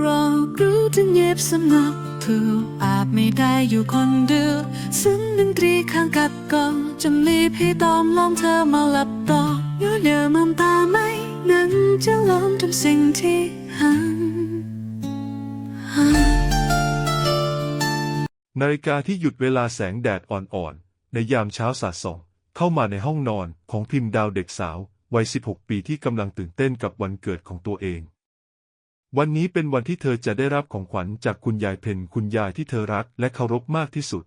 เรารู้ถึงเย็บสำนักถูกอาจไม่ได้อยู่คนเดียวซึ่งดนตรีข้างกัดกองจำลีพี่ตอมลองเธอมาหลับต่อเยอะเยอมองตาไหมนั้นจะลองทำสิ่งที่หันหันนาฬิกาที่หยุดเวลาแสงแดดอ่อนๆ ในยามเช้าสาดส่อง เข้ามาในห้องนอนของพิมพ์ดาวเด็กสาว วัย 16 ปีที่กำลังตื่นเต้นกับวันเกิดของตัวเอง วันนี้เป็นวันที่เธอจะได้รับของขวัญจากคุณยายเพนคุณยายที่เธอรักและเคารพมากที่สุด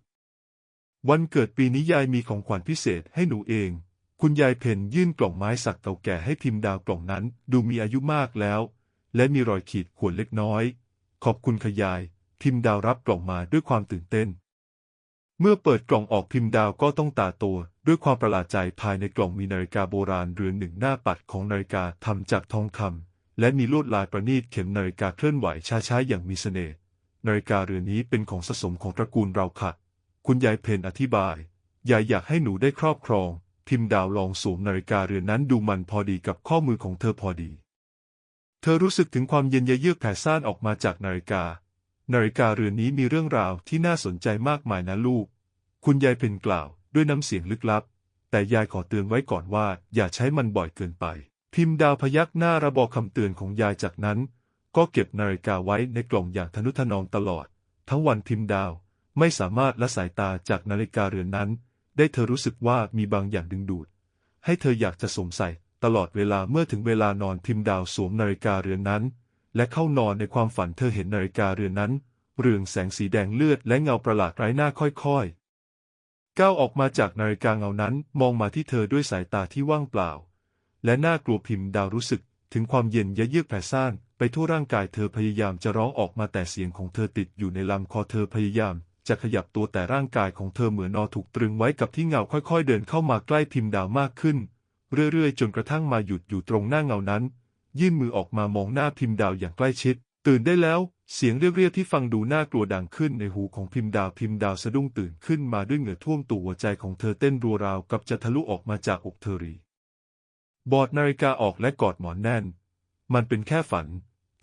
วันเกิดปีนี้ยายมีของขวัญพิเศษให้หนูเอง คุณยายเพนยื่นกล่องไม้สักเก่าแก่ให้พิมพ์ดาวกล่องนั้น ดูมีอายุมากแล้ว และมีรอยขีดข่วนเล็กน้อย ขอบคุณค่ะยาย พิมพ์ดาวรับกล่องมาด้วยความตื่นเต้น เมื่อเปิดกล่องออกพิมพ์ดาวก็ต้องตาโตด้วยความประหลาดใจภายในกล่องมีนาฬิกาโบราณเรือนหนึ่งหน้าปัดของนาฬิกาทำจากทองคำ และมีลวดลายประณีตเข็มนาฬิกาเคลื่อนไหวช้าๆอย่างมีเสน่ห์นาฬิกาเรือนนี้เป็นของสะสมของตระกูลเราค่ะ คุณยายเพนอธิบาย ยายอยากให้หนูได้ครอบครองพิมดาวลองสวมนาฬิกาเรือนนั้นดูมันพอดีกับข้อมือของเธอพอดี เธอรู้สึกถึงความเย็นเยือกแผ่ซ่านออกมาจากนาฬิกา นาฬิกาเรือนนี้มีเรื่องราวที่น่าสนใจมากมายนะลูก คุณยายเพนกล่าว ด้วยน้ำเสียงลึกลับ แต่ยายขอเตือนไว้ก่อนว่าอย่าใช้มันบ่อยเกินไป พิมพ์ดาวพยักหน้าระบอกคำเตือนของยายจากนั้น ก็เก็บนาฬิกาไว้ในกล่องอย่างทนุถนอมตลอด ทั้งวันพิมพ์ดาวไม่สามารถละสายตาจากนาฬิกาเรือนนั้น ได้เธอรู้สึกว่ามีบางอย่างดึงดูด ให้เธออยากจะสวมใส่ตลอดเวลาเมื่อถึงเวลานอนพิมพ์ดาวสวมนาฬิกาเรือนนั้น และเข้านอนในความฝันเธอเห็นนาฬิกาเรือนนั้น เรืองแสงสีแดงเลือดและเงาประหลาดไร้หน้าค่อยๆก้าวออกมาจากนาฬิกาเงานั้นมองมาที่เธอด้วยสายตาที่ว่างเปล่า และน่ากลัวพิมพ์ดาวรู้สึก ถึงความเย็นยะเยือกแผ่ซ่านไปทั่วร่างกายเธอพยายามจะร้องออกมาแต่เสียงของเธอติดอยู่ในลำคอเธอพยายาม จะขยับตัวแต่ร่างกายของเธอเหมือนนอถูกตรึงไว้กับที่เงาค่อยๆ เดินเข้ามาใกล้พิมพ์ดาวมากขึ้น เรื่อยๆ จนกระทั่งมาหยุดอยู่ตรงหน้าเงานั้น ยื่นมือออกมามองหน้าพิมพ์ดาวอย่างใกล้ชิด ตื่นได้แล้ว เสียงเรียกๆที่ฟังดูน่ากลัวดังขึ้นในหูของพิมพ์ดาวพิมพ์ดาวสะดุ้งตื่นขึ้นมาด้วยเหงื่อท่วมตัวหัวใจของเธอเต้นรัวราวกับจะทะลุออกมาจากอกเธอรี บอดนาฬิกาออกและกอดหมอนแน่น มันเป็นแค่ฝัน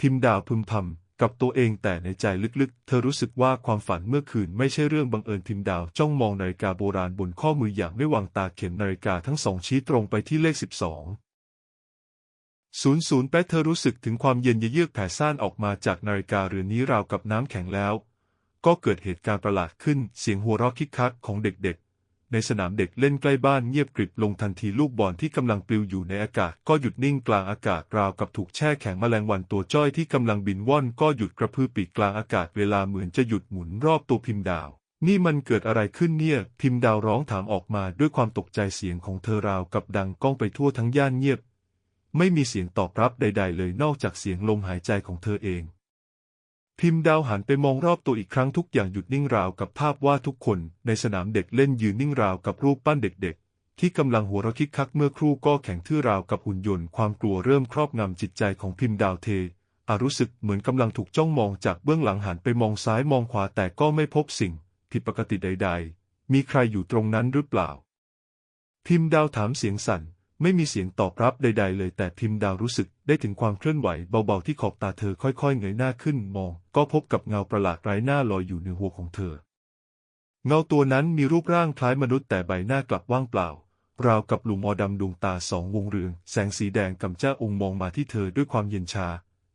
พิมดาวพึมพำกับตัวเองแต่ในใจลึกๆ เธอรู้สึกว่าความฝันเมื่อคืนไม่ใช่เรื่องบังเอิญพิมดาวจ้องมองนาฬิกาโบราณบนข้อมืออย่างไม่วางตาเข็มนาฬิกาทั้งสองชี้ตรงไปที่เลขสิบสองศูนย์ศูนย์แปดเธอรู้สึกถึงความเย็นเยือกแผ่ซ่านออกมาจากนาฬิกาเรือนนี้ราวกับน้ำแข็งแล้ว ก็เกิดเหตุการณ์ประหลาดขึ้นเสียงหัวเราะคิกคักของเด็กๆ ในสนามเด็กเล่นใกล้บ้านเงียบกริบลงทันทีลูกบอลที่กำลังปลิวอยู่ในอากาศ ก็หยุดนิ่งกลางอากาศราวกับถูกแช่แข็งแมลงวันตัวจ้อยที่กำลังบินว่อนก็หยุดกระพือปีกกลางอากาศเวลาเหมือนจะหยุดหมุนรอบตัวพิมพ์ดาว นี่มันเกิดอะไรขึ้นเนี่ย พิมพ์ดาวร้องถามออกมาด้วยความตกใจเสียงของเธอราวกับดังก้องไปทั่วทั้งย่านเงียบ ไม่มีเสียงตอบรับใด ๆ เลยนอกจากเสียงลมหายใจของเธอเอง พิมพ์ดาวหันไปมองรอบตัวอีกครั้งทุกอย่างหยุดนิ่งราวกับภาพว่าทุกคนในสนามเด็กเล่นยืนนิ่งราวกับรูปปั้นเด็กๆ ที่กำลังหัวเราะคิกคักเมื่อครู่ก็แข็งทื่อราวกับหุ่นยนต์ความกลัวเริ่มครอบงำจิตใจของพิมพ์ดาวเทอารู้สึกเหมือนกำลังถูกจ้องมองจากเบื้องหลังหันไปมองซ้ายมองขวาแต่ก็ไม่พบสิ่ง ผิดปกติใด ๆ มีใครอยู่ตรงนั้นหรือเปล่า พิมพ์ดาวถามเสียงสั่น ไม่มีเสียงตอบรับใด ๆ เลยแต่พิมพ์ดาวรู้สึกได้ถึงความเคลื่อนไหวเบาๆที่ขอบตาเธอค่อยๆเงยหน้าขึ้นมอง ก็พบกับเงาประหลาดไร้หน้าลอยอยู่ในหัวของเธอ เงาตัวนั้นมีรูปร่างคล้ายมนุษย์แต่ใบหน้ากลับว่างเปล่า ราวกับหลุมอดำดวงตาสองวงเรือง แสงสีแดงกำจ้าองค์มองมาที่เธอด้วยความเย็นชา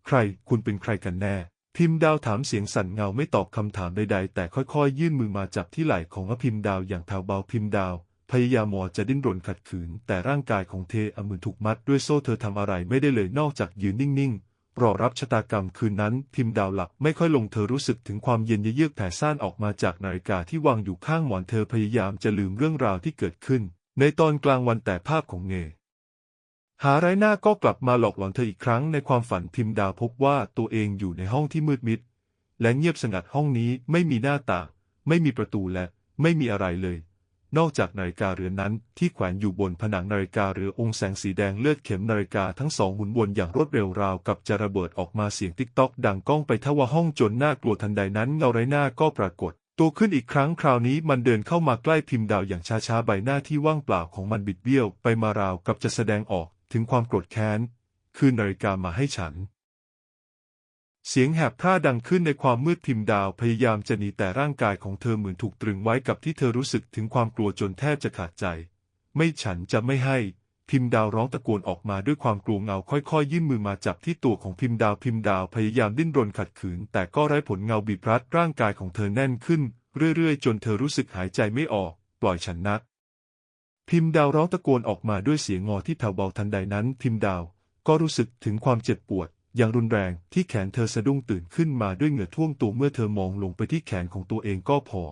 ใครคุณเป็นใครกันแน่ พิมพ์ดาวถามเสียงสั่นเงาไม่ตอบคำถามใดๆ แต่ค่อยๆ ยื่นมือมาจับที่ไหล่ของอพิมพ์ดาวอย่างแผ่วเบาพิมพ์ดาว พยายามมอจะดิ้นรนขัดขืน แต่ร่างกายของเธออมือถูกมัดด้วยโซ่เธอทำอะไรไม่ได้เลยนอกจากยืนนิ่งๆ รอรับชะตากรรมคืนนั้น พิมพ์ดาวหลับไม่ค่อยลงเธอรู้สึกถึงความเย็นเยือกแผ่ซ่านออกมาจากนาฬิกาที่วางอยู่ข้างหมอนเธอพยายามจะลืมเรื่องราวที่เกิดขึ้น ในตอนกลางวันแต่ภาพของเงหาไรหน้าก็กลับมาหลอกหลอนเธออีกครั้งในความฝันพิมพ์ดาวพบว่าตัวเองอยู่ในห้องที่มืดมิด และเงียบสงัดห้องนี้ไม่มีหน้าต่างไม่มีประตูและไม่มีอะไรเลย นอกจากนาฬิกาเรือนนั้นที่แขวนอยู่บนผนังนาฬิกาเรือองค์แสงสีแดงเลือดเข็มนาฬิกาทั้งสองหมุนวนอย่างรวดเร็วราวกับจะระเบิดออกมาเสียงติ๊กต๊อกดังก้องไปทว่าห้องจนน่ากลัวทันใดนั้นเงาไร้หน้าก็ปรากฏ ตัวขึ้นอีกครั้งคราวนี้มันเดินเข้ามาใกล้พิมพ์ดาวอย่างช้าๆใบหน้าที่ว่างเปล่าของมันบิดเบี้ยวไปมาราวกับจะแสดงออกถึงความโกรธแค้น คืนนาฬิกามาให้ฉัน เสียงแหบพร่าดังขึ้นในความมืดพิมดาวพยายามจะหนีแต่ร่างกายของเธอเหมือนถูกตรึงไว้กับที่เธอรู้สึกถึงความกลัวจนแทบจะขาดใจ ไม่ฉันจะไม่ให้ พิมดาวร้องตะโกนออกมาด้วยความกลัวเงาค่อยๆ ยื่นมือมาจับที่ตัวของพิมดาวพิมดาวพยายามดิ้นรนขัดขืน แต่ก็ไร้ผลเงาบีบรัดร่างกายของเธอแน่นขึ้น เรื่อยๆ จนเธอรู้สึกหายใจไม่ออก ปล่อยฉันนะพิมดาวร้องตะโกนออกมาด้วยเสียงงอที่แผ่วเบาทันใดนั้น พิมดาวก็รู้สึกถึงความเจ็บปวด อย่างรุนแรงที่แขนเธอสะดุ้งตื่นขึ้นมาด้วยเหงื่อท่วมตัวเมื่อเธอมองลงไปที่แขนของตัวเองก็พอ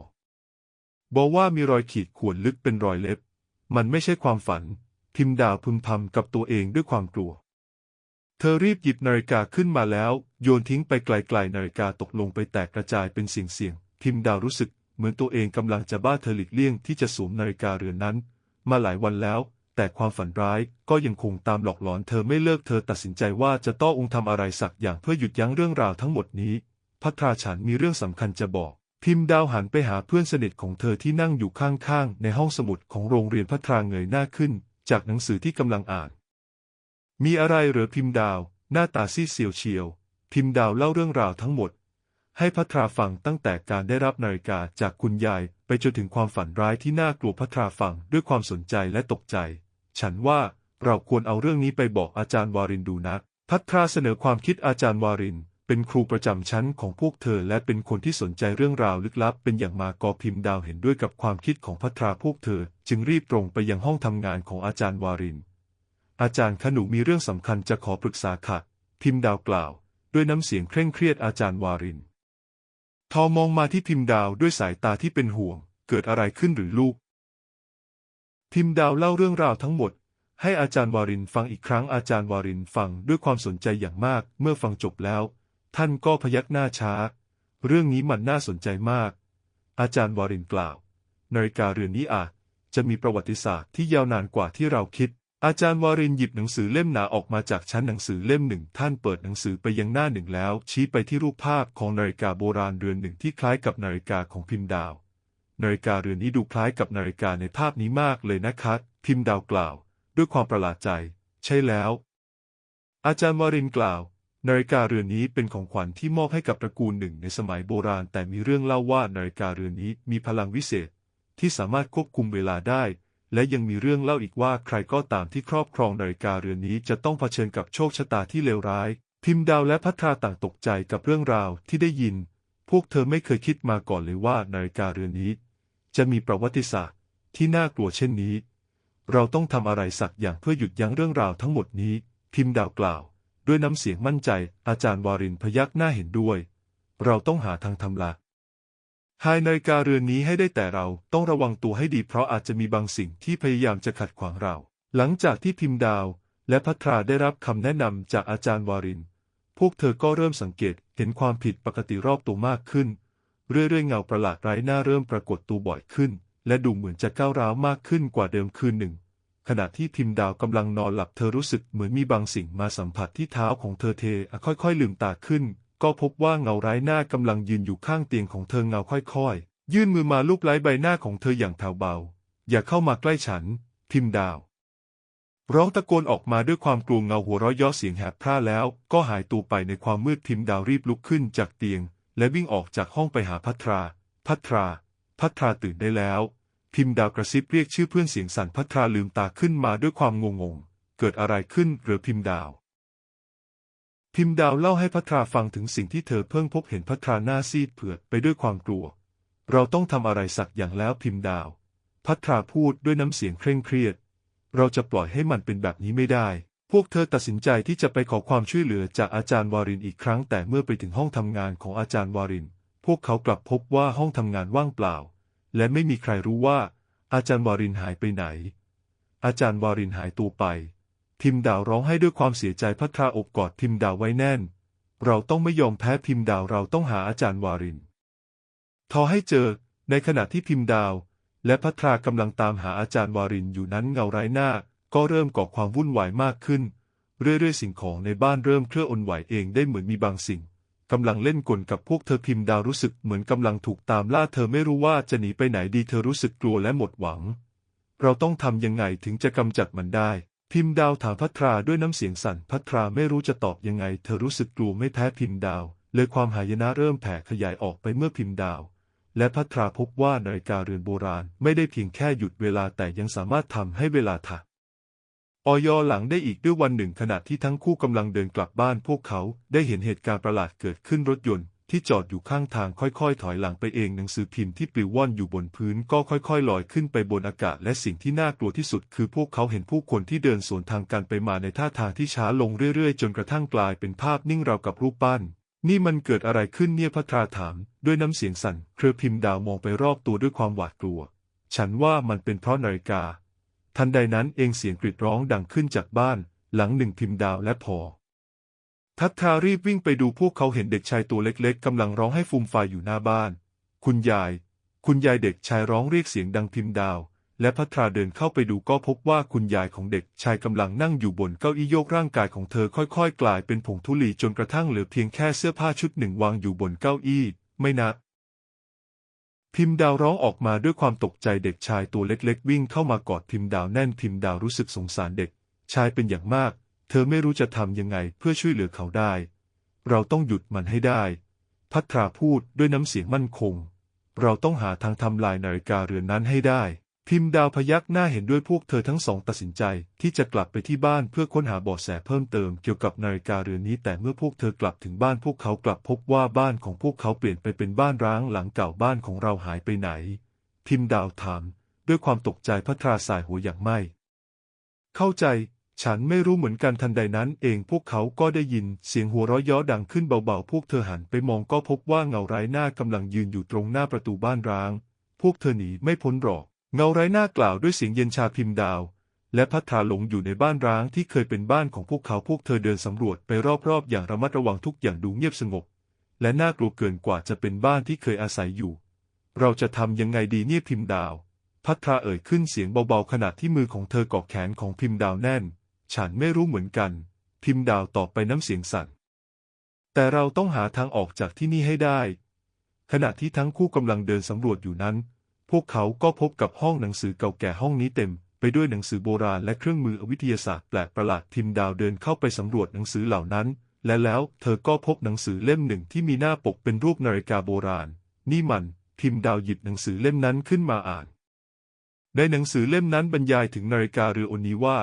บอกว่ามีรอยขีดข่วนลึกเป็นรอยเล็บ มันไม่ใช่ความฝัน พิมดาพึมพำกับตัวเองด้วยความกลัว เธอรีบหยิบนาฬิกาขึ้นมาแล้ว โยนทิ้งไปไกลๆนาฬิกาตกลงไปแตกกระจายเป็นเสียงๆพิมดารู้สึกเหมือนตัวเองกำลังจะบ้าเธอหลีกเลี่ยงที่จะสวมนาฬิกาเรือนนั้น มาหลายวันแล้ว แต่ความฝันร้ายก็ยังคงตามหลอกหลอนเธอไม่เลิกเธอตัดสินใจว่าจะต้ององค์ทำอะไรสักอย่างเพื่อหยุดยั้งเรื่องราวทั้งหมดนี้ พัทราฉันมีเรื่องสำคัญจะบอก พิมพ์ดาวหันไปหาเพื่อนสนิทของเธอที่นั่งอยู่ข้างๆ ในห้องสมุดของโรงเรียนพัทราเงยหน้าขึ้น จากหนังสือที่กำลังอ่าน มีอะไรเหรอพิมพ์ดาว หน้าตาซีดเซียวเชียว พิมพ์ดาวเล่าเรื่องราวทั้งหมด ให้พัทราฟังตั้งแต่การได้รับนาฬิกาจากคุณยาย ไปจนถึงความฝันร้ายที่น่ากลัวพัทราฟังด้วยความสนใจและตกใจ ฉันว่าเราควรเอาเรื่องนี้ไปบอกอาจารย์วารินดูนะพัทราเสนอความคิดอาจารย์วาริน เป็นครูประจำชั้นของพวกเธอ และเป็นคนที่สนใจเรื่องราวลึกลับ เป็นอย่างมากกอพิมพ์ดาวเห็นด้วยกับความคิดของพัทราพวกเธอ จึงรีบตรงไปยังห้องทำงานของอาจารย์วาริน อาจารย์ขนุมีเรื่องสำคัญจะขอปรึกษาค่ะ พิมพ์ดาวกล่าว ด้วยน้ำเสียงเคร่งเครียดอาจารย์วารินทอมองมาที่พิมพ์ดาวด้วยสายตาที่เป็นห่วง เกิดอะไรขึ้นหรือลูก พิมพ์ดาวเล่าเรื่องราวทั้งหมด ให้อาจารย์วารินฟังอีกครั้งอาจารย์วารินฟังด้วยความสนใจอย่างมาก เมื่อฟังจบแล้ว ท่านก็พยักหน้าช้า เรื่องนี้มันน่าสนใจมาก อาจารย์วารินกล่าว นาฬิกาเรือนนี้อาจจะมีประวัติศาสตร์ที่ยาวนานกว่าที่เราคิด อาจารย์วารินหยิบหนังสือเล่มหนาออกมาจากชั้นหนังสือเล่มหนึ่ง ท่านเปิดหนังสือไปยังหน้าหนึ่งแล้ว ชี้ไปที่รูปภาพของนาฬิกาโบราณเรือนหนึ่งที่คล้ายกับนาฬิกาของพิมพ์ดาว นาฬิกาเรือนนี้ดูคล้ายกับนาฬิกาในภาพนี้มากเลยนะครับพิมพ์ดาวกล่าว ด้วยความประหลาดใจ ใช่แล้ว อาจารย์วารินกล่าว นาฬิกาเรือนนี้เป็นของขวัญที่มอบให้กับตระกูลหนึ่งในสมัยโบราณ แต่มีเรื่องเล่าว่านาฬิกาเรือนนี้มีพลังวิเศษ ที่สามารถควบคุมเวลาได้ และยังมีเรื่องเล่าอีกว่าใครก็ตามที่ครอบครองนาฬิกาเรือนนี้จะต้องเผชิญกับโชคชะตาที่เลวร้าย พิมพ์ดาวและพัทราต่างตกใจกับเรื่องราวที่ได้ยิน พวกเธอไม่เคยคิดมาก่อนเลยว่านาฬิกาเรือนนี้ จะมีประวัติศาสตร์ที่น่ากลัวเช่นนี้ เราต้องทำอะไรสักอย่างเพื่อหยุดยั้งเรื่องราวทั้งหมดนี้ พิมพ์ดาวกล่าว ด้วยน้ำเสียงมั่นใจ อาจารย์วารินพยักหน้าเห็นด้วย เราต้องหาทางทำละหายนาฬิกาเรือนนี้ให้ได้แต่เราต้องระวังตัวให้ดีเพราะอาจจะมีบางสิ่งที่พยายามจะขัดขวางเรา หลังจากที่พิมพ์ดาว และพัทราได้รับคำแนะนำจากอาจารย์วาริน พวกเธอก็เริ่มสังเกตเห็นความผิดปกติรอบตัวมากขึ้น เรื่อยๆเงาประหลาดไร้หน้าเริ่มปรากฏตัวบ่อยขึ้น และดูเหมือนจะก้าวร้าวมากขึ้นกว่าเดิมคืนหนึ่ง ขณะที่พิมดาวกำลังนอนหลับเธอรู้สึกเหมือนมีบางสิ่งมาสัมผัสที่เท้าของเธอเทค่อยๆลืมตาขึ้น ก็พบว่าเงาไร้หน้ากำลังยืนอยู่ข้างเตียงของเธอเงาค่อยๆ ยื่นมือมาลูบไล้ใบหน้าของเธออย่างแผ่วเบา อย่าเข้ามาใกล้ฉันพิมดาวร้องตะโกนออกมาด้วยความกลัวเงาหัวเราะยาะเสียงแหบพร่าแล้ว ก็หายตัวไปในความมืดพิมดาวรีบลุกขึ้นจากเตียง และวิ่งออกจากห้องไปหาพัทรา พัทรา พัทราตื่นได้แล้ว พิมพ์ดาวกระซิบเรียกชื่อเพื่อนเสียงสั่นพัทราลืมตาขึ้นมาด้วยความงงง เกิดอะไรขึ้นหรือพิมพ์ดาว พิมพ์ดาวเล่าให้พัทราฟังถึงสิ่งที่เธอเพิ่งพบเห็นพัทราหน้าซีดเผือดไปด้วยความกลัว เราต้องทำอะไรสักอย่างแล้วพิมพ์ดาว พัทราพูดด้วยน้ำเสียงเคร่งเครียด เราจะปล่อยให้มันเป็นแบบนี้ไม่ได้ พวกเธอตัดสินใจที่จะไปขอความช่วยเหลือจากอาจารย์วารินอีกครั้ง แต่เมื่อไปถึงห้องทำงานของอาจารย์วาริน พวกเขากลับพบว่าห้องทำงานว่างเปล่า และไม่มีใครรู้ว่า อาจารย์วารินหายไปไหน อาจารย์วารินหายตัวไปพิมดาวร้องให้ด้วยความเสียใจพัทราอบกอดพิมดาวไว้แน่น เราต้องไม่ยอมแพ้พิมดาวเราต้องหาอาจารย์วาริน ทอให้เจอ ในขณะที่พิมดาว และพัทรากำลังตามหาอาจารย์วารินอยู่นั้นเงาไร้หน้า ก็เริ่มก่อความวุ่นวายมากขึ้น เรื่อยๆ สิ่งของในบ้านเริ่มเคลื่อนไหวเองได้เหมือนมีบางสิ่งกำลังเล่นกลกับพวกเธอพิมพ์ดาวรู้สึกเหมือนกำลังถูกตามล่าเธอไม่รู้ว่าจะหนีไปไหนดีเธอรู้สึกกลัวและหมดหวัง เราต้องทำยังไงถึงจะกำจัดมันได้ พิมพ์ดาวถามพัทราด้วยน้ำเสียงสั่นพัทราไม่รู้จะตอบยังไง เธอรู้สึกกลัวไม่แพ้พิมพ์ดาว เลยความหายนะเริ่มแผ่ขยายออกไปเมื่อพิมพ์ดาว และพัทราพบว่านาฬิกาเรือนโบราณไม่ได้เพียงแค่หยุดเวลาแต่ยังสามารถทำให้เวลาถัก ออยหลังได้อีกด้วยวันหนึ่งขณะที่ทั้งคู่กำลังเดินกลับบ้านพวกเขาได้เห็นเหตุการณ์ประหลาดเกิดขึ้นรถยนต์ที่จอดอยู่ข้างทางค่อยๆ ถอยหลังไปเองหนังสือพิมพ์ที่ปลิวว่อนอยู่บนพื้นก็ค่อยๆลอยขึ้นไปบนอากาศและสิ่งที่น่ากลัวที่สุดคือพวกเขาเห็นผู้คนที่เดินสวนทางกันไปมาในท่าทางที่ช้าลงเรื่อยๆ จนกระทั่งกลายเป็นภาพนิ่งราวกับรูปปั้น นี่มันเกิดอะไรขึ้นเนี่ยพัทราถาม ด้วยน้ำเสียงสั่น เครือพิมพ์ดาวมองไปรอบตัวด้วยความหวาดกลัว ฉันว่ามันเป็นเพราะนาฬิกา ทันใดนั้นเองเสียงกรีดร้องดังขึ้นจากบ้าน หลังหนึ่งพิมพ์ดาวและพอ ทัตทารีบวิ่งไปดูพวกเขาเห็นเด็กชายตัวเล็กๆกำลังร้องให้ฟูมฟายอยู่หน้าบ้าน คุณยาย คุณยายเด็กชายร้องเรียกเสียงดังพิมพ์ดาว และพัทราเดินเข้าไปดูก็พบว่าคุณยายของเด็กชายกำลังนั่งอยู่บนเก้าอี้โยกร่างกายของเธอค่อยๆ กลายเป็นผงธุลีจนกระทั่งเหลือเพียงแค่เสื้อผ้าชุดหนึ่งวางอยู่บนเก้าอี้ ไม่นะ พิมดาวร้องออกมาด้วยความตกใจเด็กชายตัวเล็กๆ วิ่งเข้ามากอดพิมดาวแน่นพิมดาวรู้สึกสงสารเด็ก ชายเป็นอย่างมาก เธอไม่รู้จะทำยังไงเพื่อช่วยเหลือเขาได้ เราต้องหยุดมันให้ได้ พัทราพูดด้วยน้ำเสียงมั่นคง เราต้องหาทางทำลายนาฬิกาเรือนนั้นให้ได้ พิมพ์ดาวพยักหน้าเห็นด้วยพวกเธอทั้งสองตัดสินใจ ที่จะกลับไปที่บ้านเพื่อค้นหาเบาะแสเพิ่มเติมเกี่ยวกับนาฬิกาเรือนนี้ แต่เมื่อพวกเธอกลับถึงบ้านพวกเขากลับพบว่าบ้านของพวกเขาเปลี่ยนไปเป็นบ้านร้างหลังเก่าบ้านของเราหายไปไหน พิมพ์ดาวถามด้วยความตกใจพัทราสายหัวอย่างไม่ เข้าใจ ฉันไม่รู้เหมือนกันทันใดนั้น เองพวกเขาก็ได้ยินเสียงหัวเราะย้อดังขึ้นเบาๆ พวกเธอหันไปมองก็พบว่าเงาไร้หน้ากำลังยืนอยู่ตรงหน้าประตูบ้านร้าง พวกเธอหนีไม่พ้นหรอก เงาไร้หน้ากล่าวด้วยเสียงเย็นชาพิมพ์ดาว และพัทราหลงอยู่ในบ้านร้างที่เคยเป็นบ้านของพวกเขาพวกเธอเดินสำรวจไปรอบๆ อย่างระมัดระวังทุกอย่างดูเงียบสงบ และน่ากลัวเกินกว่าจะเป็นบ้านที่เคยอาศัยอยู่ เราจะทำยังไงดีเนี่ยพิมพ์ดาว พัทราเอ่ยขึ้นเสียงเบาๆขณะที่มือของเธอเกาะแขนของพิมพ์ดาวแน่น ฉันไม่รู้เหมือนกัน พิมพ์ดาวตอบไปน้ำเสียงสั่นแต่เราต้องหาทางออกจากที่นี่ให้ได้ ขณะที่ทั้งคู่กำลังเดินสำรวจอยู่นั้น พวกเขาก็พบกับห้องหนังสือเก่าแก่ห้องนี้เต็ม ไปด้วยหนังสือโบราณและเครื่องมือวิทยาศาสตร์แปลกประหลาดพิมดาวเดินเข้าไปสำรวจหนังสือเหล่านั้น และแล้วเธอก็พบหนังสือเล่มหนึ่งที่มีหน้าปกเป็นรูปนาฬิกาโบราณ นี่มันพิมดาวหยิบหนังสือเล่มนั้นขึ้นมาอ่าน ในหนังสือเล่มนั้นบรรยายถึงนาฬิกาเรือโอนี้ว่า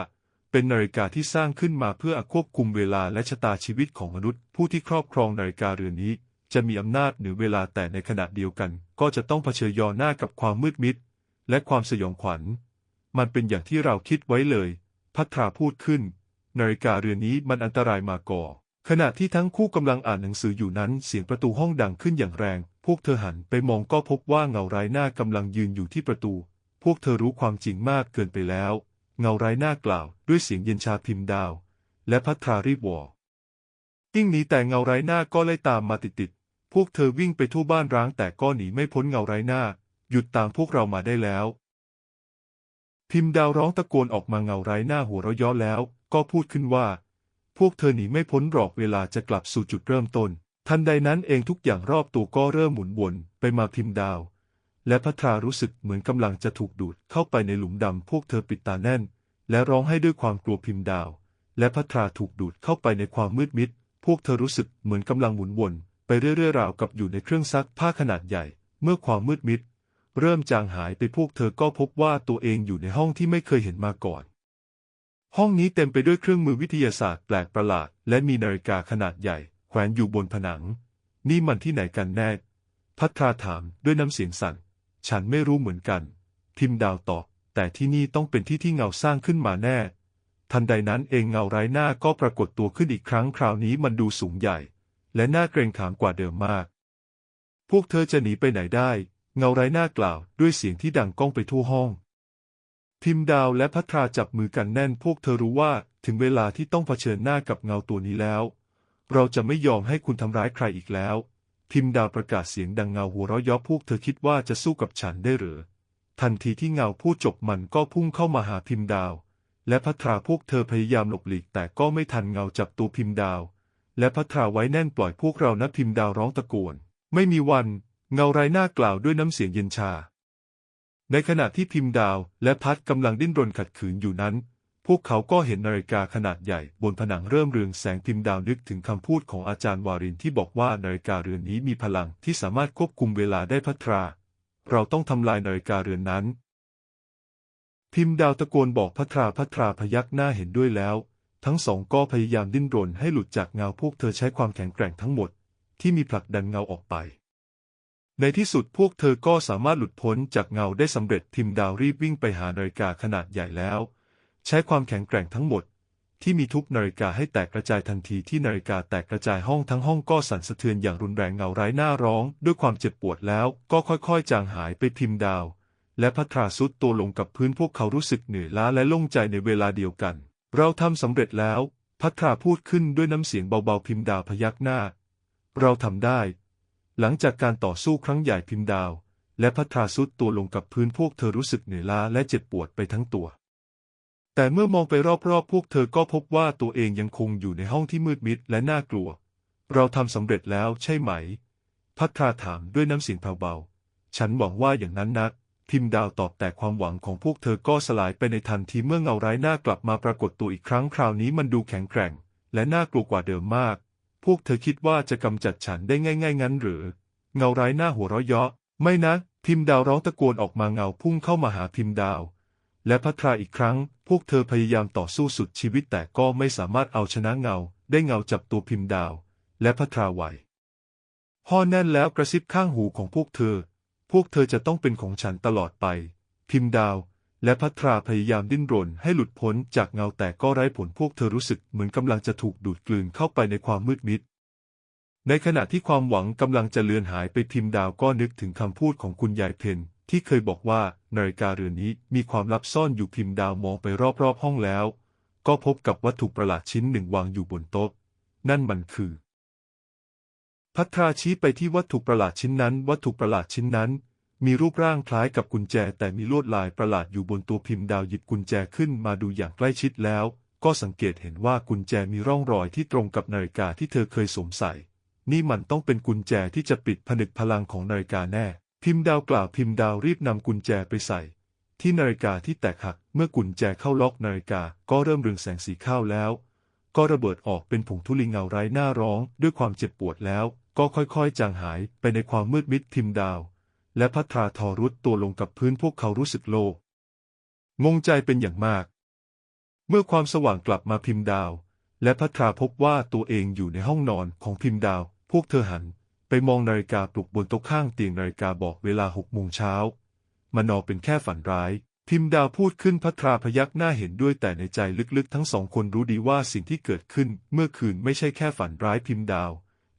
เป็นนาฬิกาที่สร้างขึ้นมาเพื่อควบคุมเวลาและชะตาชีวิตของมนุษย์ ผู้ที่ครอบครองนาฬิกาเรือนนี้ จะมีอำนาจหนือเวลาแต่ในขณะเดียวกัน ก็จะต้องเผชิญยอหน้ากับความมืดมิด และความสยองขวัญ มันเป็นอย่างที่เราคิดไว้เลย พัทราพูดขึ้น นาฬิกาเรือนนี้มันอันตรายมาก่อ ขณะที่ทั้งคู่กำลังอ่านหนังสืออยู่นั้น เสียงประตูห้องดังขึ้นอย่างแรง พวกเธอหันไปมองก็พบว่าเงาไร้หน้ากำลังยืนอยู่ที่ประตู พวกเธอรู้ความจริงมากเกินไปแล้ว เงาไร้หน้ากล่าว ด้วยเสียงเย็นชาพิมพ์ดาว และพัทรารีบวอยิ่งหนีแต่เงาไร้หน้าก็ไล่ตามมาติดๆ พวกเธอวิ่งไปทั่วบ้านร้างแต่ก็หนีไม่พ้นเงาไร้หน้า หยุดตามพวกเรามาได้แล้ว พิมพ์ดาวร้องตะโกนออกมาเงาไร้หน้าหัวเราะย้อแล้ว ก็พูดขึ้นว่า พวกเธอหนีไม่พ้นหรอกเวลาจะกลับสู่จุดเริ่มต้น ทันใดนั้นเองทุกอย่างรอบตัวก็เริ่มหมุนวนไปมาพิมพ์ดาว และพัทรารู้สึกเหมือนกำลังจะถูกดูดเข้าไปในหลุมดำพวกเธอปิดตาแน่น และร้องให้ด้วยความกลัวพิมพ์ดาว และพัทราถูกดูดเข้าไปในความมืดมิด พวกเธอรู้สึกเหมือนกำลังหมุนวน ไปเรื่อยๆราวกับอยู่ในเครื่องซักผ้าขนาดใหญ่ เมื่อความมืดมิด เริ่มจางหายไปพวกเธอก็พบว่าตัวเองอยู่ในห้องที่ไม่เคยเห็นมาก่อน ห้องนี้เต็มไปด้วยเครื่องมือวิทยาศาสตร์แปลกประหลาด และมีนาฬิกาขนาดใหญ่ แขวนอยู่บนผนัง นี่มันที่ไหนกันแน่พัทราถามด้วยน้ำเสียงสั่น ฉันไม่รู้เหมือนกัน พิมดาวตอบ แต่ที่นี่ต้องเป็นที่ที่เงาสร้างขึ้นมาแน่ ทันใดนั้นเองเงาไร้หน้าก็ปรากฏตัวขึ้นอีกครั้งคราวนี้มันดูสูงใหญ่ และน่าเกรงขามกว่าเดิมมาก พวกเธอจะหนีไปไหนได้ เงาไร้หน้ากล่าวด้วยเสียงที่ดังก้องไปทั่วห้อง พิมพ์ดาวและพัทราจับมือกันแน่น พวกเธอรู้ว่าถึงเวลาที่ต้องเผชิญหน้ากับเงาตัวนี้แล้ว เราจะไม่ยอมให้คุณทำร้ายใครอีกแล้ว พิมพ์ดาวประกาศเสียงดังเงาหัวเราะยาะพวกเธอคิดว่าจะสู้กับฉันได้หรือทันทีที่เงาพูดจบมันก็พุ่งเข้ามาหาพิมพ์ดาว และพัทราพวกเธอพยายามหลบหลีกแต่ก็ไม่ทันเงาจับตัวพิมพ์ดาว และพัทราไว้แน่นปล่อยพวกเรานะพิมพ์ดาวร้องตะโกน ไม่มีวัน เงาไร้หน้ากล่าวด้วยน้ำเสียงเย็นชา ในขณะที่พิมพ์ดาวและพัดกำลังดิ้นรนขัดขืนอยู่นั้น พวกเขาก็เห็นนาฬิกาขนาดใหญ่ บนผนังเริ่มเรืองแสงพิมพ์ดาวนึกถึงคำพูดของอาจารย์วารินที่บอกว่านาฬิกาเรือนนี้มีพลังที่สามารถควบคุมเวลาได้พัทรา เราต้องทำลายนาฬิกาเรือนนั้น พิมพ์ดาวตะโกนบอกพัทราพัทราพยักหน้าเห็นด้วยแล้ว ทั้งสองก็พยายามดิ้นรนให้หลุดจากเงาพวกเธอใช้ความแข็งแกร่งทั้งหมด ที่มีผลักดันเงาออกไป ในที่สุดพวกเธอก็สามารถหลุดพ้นจากเงาได้สำเร็จพิมดาวรีบวิ่งไปหานาฬิกาขนาดใหญ่แล้ว ใช้ความแข็งแกร่งทั้งหมด ที่มีทุบนาฬิกาให้แตกกระจายทันทีที่นาฬิกาแตกกระจายห้องทั้งห้องก็สั่นสะเทือนอย่างรุนแรงเงาไร้หน้าร้อง ด้วยความเจ็บปวดแล้วก็ค่อยๆ จางหายไปพิมดาว และพัทราสุดตัวลงกับพื้นพวกเขารู้สึกเหนื่อยล้าและโล่งใจในเวลาเดียวกัน เราทำสำเร็จแล้ว พัทราพูดขึ้นด้วยน้ำเสียงเบาๆพิมพ์ดาวพยักหน้า เราทำได้ หลังจากการต่อสู้ครั้งใหญ่พิมพ์ดาว และพัทราสุดตัวลงกับพื้นพวกเธอรู้สึกเหนื่อยล้าและเจ็บปวดไปทั้งตัว แต่เมื่อมองไปรอบๆพวกเธอก็พบว่าตัวเองยังคงอยู่ในห้องที่มืดมิดและน่ากลัว เราทำสำเร็จแล้วใช่ไหม พัทราถามด้วยน้ำเสียงเบาๆฉันหวังว่าอย่างนั้นนะ พิมดาวตอบแต่ความหวังของพวกเธอก็สลายไปในทันทีเมื่อเงาร้ายหน้ากลับมาปรากฏตัวอีกครั้งคราวนี้มันดูแข็งแกร่ง และน่ากลัวกว่าเดิมมาก พวกเธอคิดว่าจะกำจัดฉันได้ง่ายๆงั้นหรือ เงาร้ายหน้าหัวเราะเยาะ ไม่นะพิมดาวร้องตะโกนออกมาเงาพุ่งเข้ามาหาพิมดาว และพัทราอีกครั้ง พวกเธอพยายามต่อสู้สุดชีวิตแต่ก็ไม่สามารถเอาชนะเงา ได้เงาจับตัวพิมดาว และพัทราไว้ห่อแน่นแล้วกระซิบข้างหูของพวกเธอ วกเธอจะต้องเป็นของฉันตลอดไป พิมพ์ดาว และพัทราพยายามดิ้นรนให้หลุดพ้นจากเงาแต่ก็ไร้ผลพวกเธอรู้สึกเหมือนกำลังจะถูกดูดกลืนเข้าไปในความมืดมิด ในขณะที่ความหวังกำลังจะเลือนหายไปพิมพ์ดาวก็นึกถึงคำพูดของคุณยายเพนที่เคยบอกว่านาฬิกาเรือนนี้มีความลับซ่อนอยู่พิมพ์ดาวมองไปรอบๆห้องแล้ว ก็พบกับวัตถุประหลาดชิ้นหนึ่งวางอยู่บนโต๊ะ นั่นมันคือ พัทราชี้ไปที่วัตถุประหลาดชิ้นนั้น วัตถุประหลาดชิ้นนั้น มีรูปร่างคล้ายกับกุญแจ แต่มีลวดลายประหลาดอยู่บนตัวพิมพ์ดาวหยิบกุญแจขึ้นมาดูอย่างใกล้ชิดแล้ว ก็สังเกตเห็นว่ากุญแจมีร่องรอยที่ตรงกับนาฬิกาที่เธอเคยสวมใส่ นี่มันต้องเป็นกุญแจที่จะปิดผนึกพลังของนาฬิกาแน่ พิมพ์ดาวกล่าวพิมพ์ดาวรีบนำกุญแจไปใส่ ที่นาฬิกาที่แตกหัก เมื่อกุญแจเข้าล็อกนาฬิกา ก็เริ่มเรืองแสงสีข้าวแล้ว ก็ระเบิดออกเป็นผงธุลิงเงาไร้หน้าร้อง ด้วยความเจ็บปวดแล้ว ก็ค่อยๆ จางหายไปในความมืดมิดพิมดาว และพัทราทอรุดตัวลงกับพื้นพวกเขารู้สึกโลกงงใจเป็นอย่างมาก เมื่อความสว่างกลับมาพิมพ์ดาว และพัทราพบว่าตัวเองอยู่ในห้องนอนของพิมพ์ดาว พวกเธอหัน ไปมองนาฬิกาปลุกบนโต๊ะข้างเตียงนาฬิกาบอกเวลาหกโมงเช้ามันนอเป็นแค่ฝันร้าย พิมพ์ดาวพูดขึ้นพัทราพยักหน้าเห็นด้วยแต่ในใจลึกๆ ทั้งสองคนรู้ดีว่าสิ่งที่เกิดขึ้นเมื่อคืนไม่ใช่แค่ฝันร้ายพิมพ์ดาว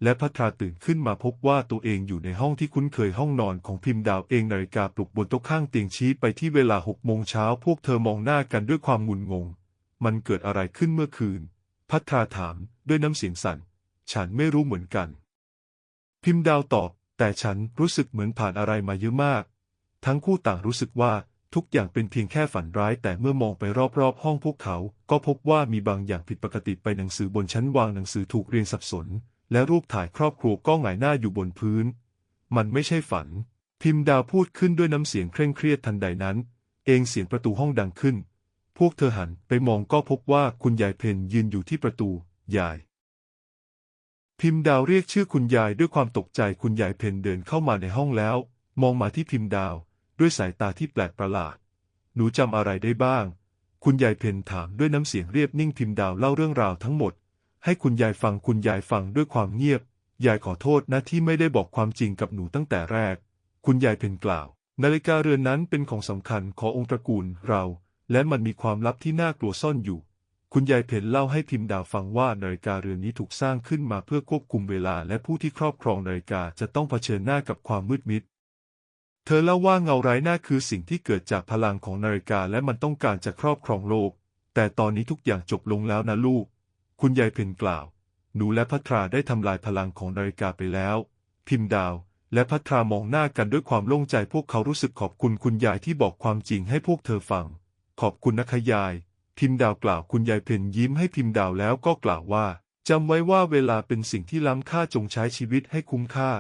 และพัทราตื่นขึ้นมาพบว่าตัวเองอยู่ในห้องที่คุ้นเคยห้องนอนของพิมพ์ดาวเองนาฬิกาปลุกบนโต๊ะข้างเตียงชี้ไปที่เวลาหกโมงเช้าพวกเธอมองหน้ากันด้วยความงุนงง มันเกิดอะไรขึ้นเมื่อคืน พัทราถามด้วยน้ำเสียงสั่น ฉันไม่รู้เหมือนกัน พิมพ์ดาวตอบ แต่ฉันรู้สึกเหมือนผ่านอะไรมาเยอะมาก ทั้งคู่ต่างรู้สึกว่าทุกอย่างเป็นเพียงแค่ฝันร้าย แต่เมื่อมองไปรอบๆ ห้องพวกเขา ก็พบว่ามีบางอย่างผิดปกติไปหนังสือบนชั้นวางหนังสือถูกเรียงสับสน และรูปถ่ายครอบครัวก็หงายหน้าอยู่บนพื้น มันไม่ใช่ฝัน พิมพ์ดาวพูดขึ้นด้วยน้ำเสียงเคร่งเครียดทันใดนั้น เองเสียงประตูห้องดังขึ้น พวกเธอหันไปมองก็พบว่าคุณยายเพนยืนอยู่ที่ประตู ยาย พิมพ์ดาวเรียกชื่อคุณยายด้วยความตกใจคุณยายเพนเดินเข้ามาในห้องแล้ว มองมาที่พิมพ์ดาว ด้วยสายตาที่แปลกประหลาด หนูจำอะไรได้บ้าง คุณยายเพนถามด้วยน้ำเสียงเรียบนิ่งพิมพ์ดาวเล่าเรื่องราวทั้งหมด ให้คุณยายฟังคุณยายฟังด้วยความเงียบ ยายขอโทษนะที่ไม่ได้บอกความจริงกับหนูตั้งแต่แรก คุณยายเพนกล่าว นาฬิกาเรือนนั้นเป็นของสำคัญขององค์ตระกูลเรา และมันมีความลับที่น่ากลัวซ่อนอยู่ คุณยายเพนเล่าให้พิมพ์ดาวฟังว่านาฬิกาเรือนนี้ถูกสร้างขึ้นมาเพื่อควบคุมเวลา และผู้ที่ครอบครองนาฬิกาจะต้องเผชิญหน้ากับความมืดมิดเธอเล่าว่าเงาไร้หน้าคือสิ่งที่เกิดจากพลังของนาฬิกาและมันต้องการจะครอบครองโลก แต่ตอนนี้ทุกอย่างจบลงแล้วนะลูก คุณยายเพนกล่าว หนูและพัทราได้ทำลายพลังของนาฬิกาไปแล้ว พิมดาว และพัทรามองหน้ากันด้วยความโล่งใจพวกเขารู้สึกขอบคุณคุณยายที่บอกความจริงให้พวกเธอฟัง ขอบคุณนะคะยาย พิมดาวกล่าวคุณยายเพนยิ้มให้พิมดาวแล้วก็กล่าวว่าจำไว้ว่าเวลาเป็นสิ่งที่ล้ำค่าจงใช้ชีวิตให้คุ้มค่า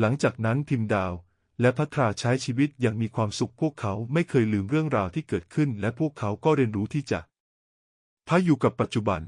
หลังจากนั้นพิมดาว และพัทราใช้ชีวิตอย่างมีความสุขพวกเขาไม่เคยลืมเรื่องราวที่เกิดขึ้น และพวกเขาก็เรียนรู้ที่จะพาอยู่กับปัจจุบัน